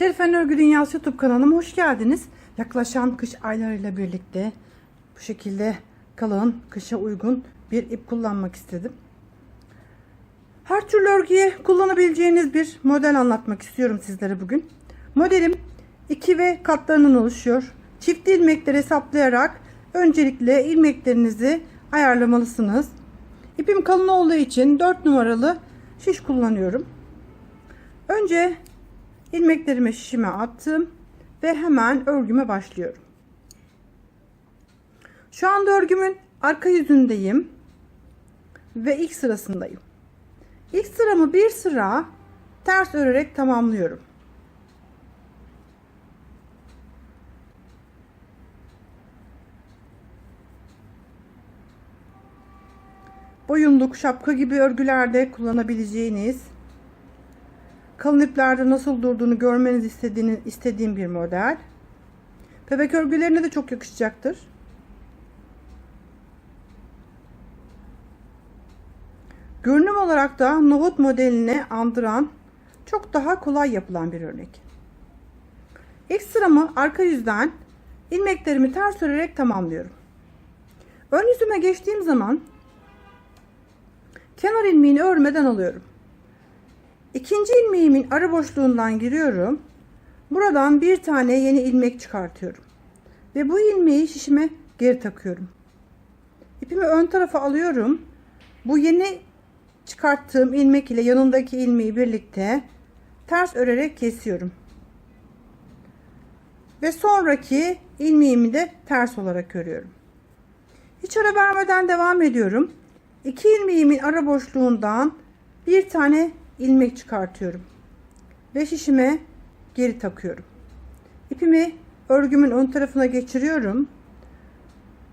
Şerifen Örgü Dünyası YouTube kanalıma hoş geldiniz. Yaklaşan kış aylarıyla birlikte bu şekilde kalın, kışa uygun bir ip kullanmak istedim. Her türlü örgüye kullanabileceğiniz bir model anlatmak istiyorum sizlere bugün. Modelim 2 ve katlarından oluşuyor. Çift ilmekleri hesaplayarak öncelikle ilmeklerinizi ayarlamalısınız. İpim kalın olduğu için 4 numaralı şiş kullanıyorum. Önce ilmeklerimi şişime attım ve hemen örgüme başlıyorum. Şu anda örgümün arka yüzündeyim ve ilk sırasındayım. İlk sıramı bir sıra ters örerek tamamlıyorum. Boyunluk, şapka gibi örgülerde kullanabileceğiniz kalın iplerde nasıl durduğunu görmenizi istediğiniz, istediğim bir model. Bebek örgülerine de çok yakışacaktır. Görünüm olarak da nohut modelini andıran çok daha kolay yapılan bir örnek. İlk sıramı arka yüzden ilmeklerimi ters örerek tamamlıyorum. Ön yüzüme geçtiğim zaman kenar ilmeğini örmeden alıyorum. İkinci ilmeğimin ara boşluğundan giriyorum. Buradan bir tane yeni ilmek çıkartıyorum. Ve bu ilmeği şişime geri takıyorum. İpimi ön tarafa alıyorum. Bu yeni çıkarttığım ilmek ile yanındaki ilmeği birlikte ters örerek kesiyorum. Ve sonraki ilmeğimi de ters olarak örüyorum. Hiç ara vermeden devam ediyorum. İki ilmeğimin ara boşluğundan bir tane ilmek çıkartıyorum. Ve şişime geri takıyorum. İpimi örgümün ön tarafına geçiriyorum.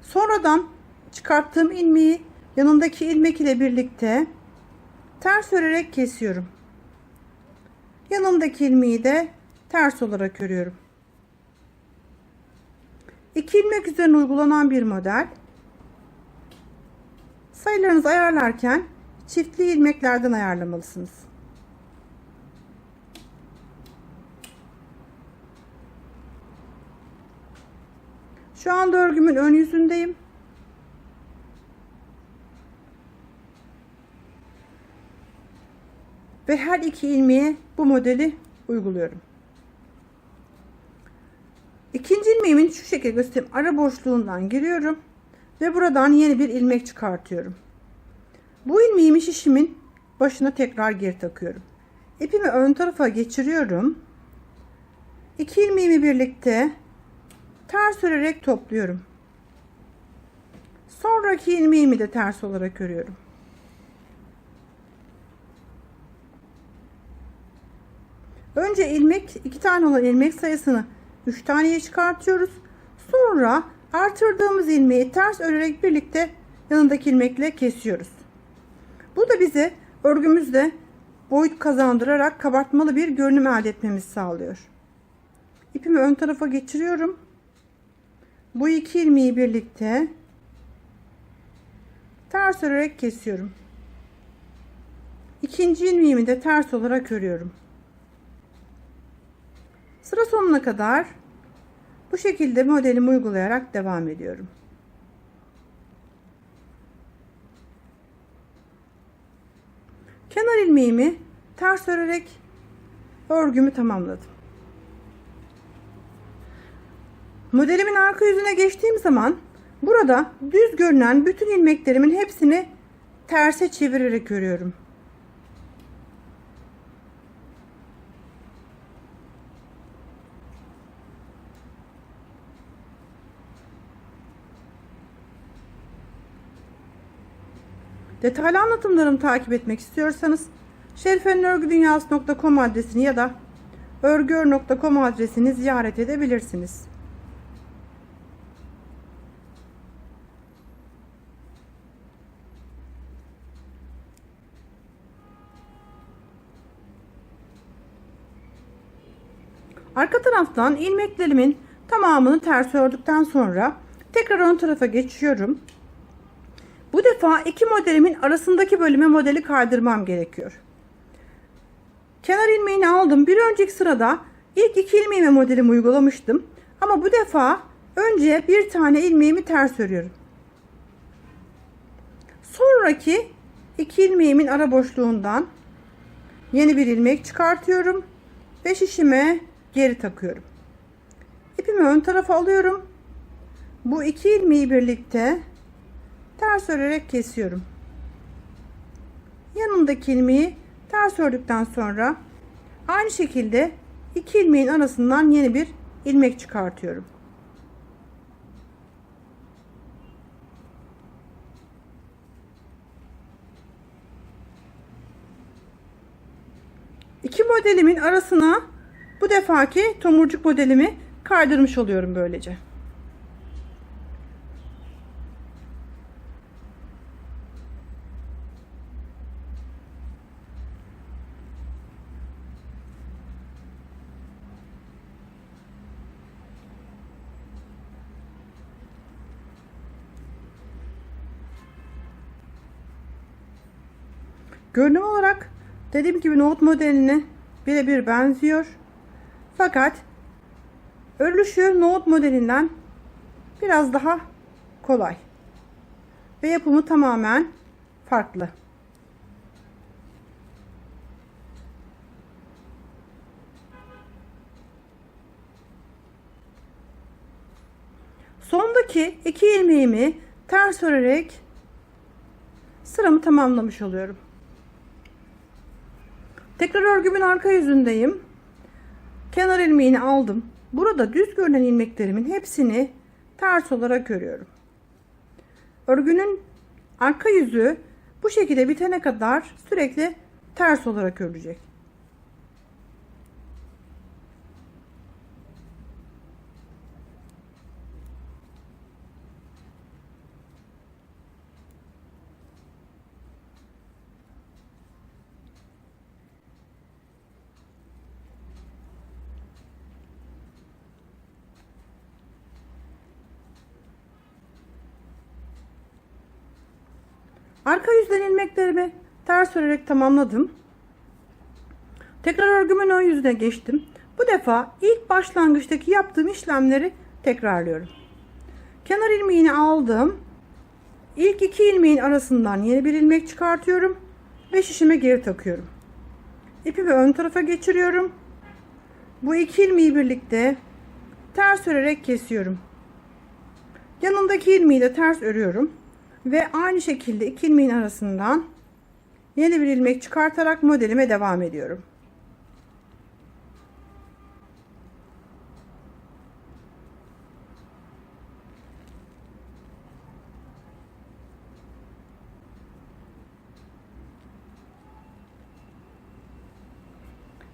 Sonradan çıkarttığım ilmeği yanındaki ilmek ile birlikte ters örerek kesiyorum. Yanındaki ilmeği de ters olarak örüyorum. İki ilmek üzerine uygulanan bir model. Sayılarınızı ayarlarken çiftli ilmeklerden ayarlamalısınız. Şu anda örgümün ön yüzündeyim. Ve her iki ilmeğe bu modeli uyguluyorum. İkinci ilmeğimin şu şekilde göstereyim. Ara boşluğundan giriyorum. Ve buradan yeni bir ilmek çıkartıyorum. Bu ilmeğimi şişimin başına tekrar geri takıyorum. İpimi ön tarafa geçiriyorum. İki ilmeğimi birlikte ters örerek topluyorum. Sonraki ilmeğimi de ters olarak örüyorum. Önce ilmek iki tane olan ilmek sayısını 3 taneye çıkartıyoruz. Sonra artırdığımız ilmeği ters örerek birlikte yanındaki ilmekle kesiyoruz. Bu da bize örgümüzde boyut kazandırarak kabartmalı bir görünüm elde etmemizi sağlıyor. İpimi ön tarafa geçiriyorum. Bu iki ilmeği birlikte ters örerek kesiyorum. İkinci ilmeğimi de ters olarak örüyorum. Sıra sonuna kadar bu şekilde modelimi uygulayarak devam ediyorum. Kenar ilmeğimi ters örerek örgümü tamamladım. Modelimin arka yüzüne geçtiğim zaman burada düz görünen bütün ilmeklerimin hepsini terse çevirerek örüyorum. Detaylı anlatımlarımı takip etmek istiyorsanız şerifenörgüdünyası.com adresini ya da örgür.com adresini ziyaret edebilirsiniz. Arka taraftan ilmeklerimin tamamını ters ördükten sonra tekrar ön tarafa geçiyorum. Bu defa iki modelimin arasındaki bölüme modeli kaydırmam gerekiyor. Kenar ilmeğini aldım. Bir önceki sırada İlk iki ilmeğime modelimi uygulamıştım. Ama bu defa önce bir tane ilmeğimi ters örüyorum. Sonraki iki ilmeğimin ara boşluğundan yeni bir ilmek çıkartıyorum ve şişime geri takıyorum. İpimi ön tarafa alıyorum. Bu iki ilmeği birlikte ters örerek kesiyorum. Yanındaki ilmeği ters ördükten sonra aynı şekilde iki ilmeğin arasından yeni bir ilmek çıkartıyorum. İki modelimin arasına bu defaki tomurcuk modelimi kaydırmış oluyorum böylece. Görünüm olarak dediğim gibi nohut modeline birebir benziyor. Fakat örülüşü nohut modelinden biraz daha kolay. Ve yapımı tamamen farklı. Sondaki iki ilmeğimi ters örerek sıramı tamamlamış oluyorum. Tekrar örgümün arka yüzündeyim. Kenar ilmeğini aldım. Burada düz görünen ilmeklerimin hepsini ters olarak örüyorum. Örgünün arka yüzü bu şekilde bitene kadar sürekli ters olarak örülecek. Arka yüzden ilmeklerimi ters örerek tamamladım. Tekrar örgümün ön yüzüne geçtim. Bu defa ilk başlangıçtaki yaptığım işlemleri tekrarlıyorum. Kenar ilmeğini aldım. İlk iki ilmeğin arasından yeni bir ilmek çıkartıyorum ve şişime geri takıyorum. İpimi ön tarafa geçiriyorum. Bu iki ilmeği birlikte ters örerek kesiyorum. Yanındaki ilmeği de ters örüyorum ve aynı şekilde iki ilmeğin arasından yeni bir ilmek çıkartarak modelime devam ediyorum.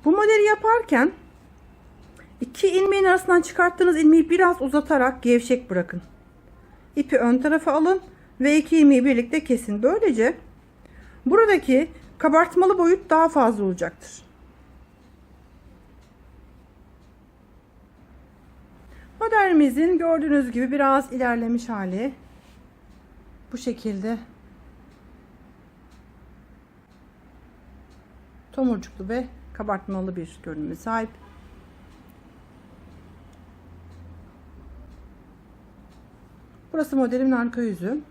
Bu modeli yaparken iki ilmeğin arasından çıkarttığınız ilmeği biraz uzatarak gevşek bırakın. İpi ön tarafa alın ve iki birlikte kesin. Böylece buradaki kabartmalı boyut daha fazla olacaktır. Modelimizin gördüğünüz gibi biraz ilerlemiş hali. Bu şekilde tomurcuklu ve kabartmalı bir görünüme sahip. Burası modelimin arka yüzü.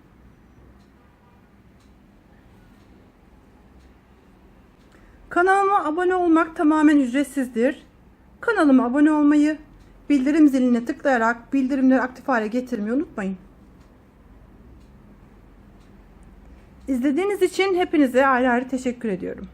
Abone olmak tamamen ücretsizdir. Kanalıma abone olmayı, bildirim ziline tıklayarak bildirimleri aktif hale getirmeyi unutmayın. İzlediğiniz için hepinize ayrı ayrı teşekkür ediyorum.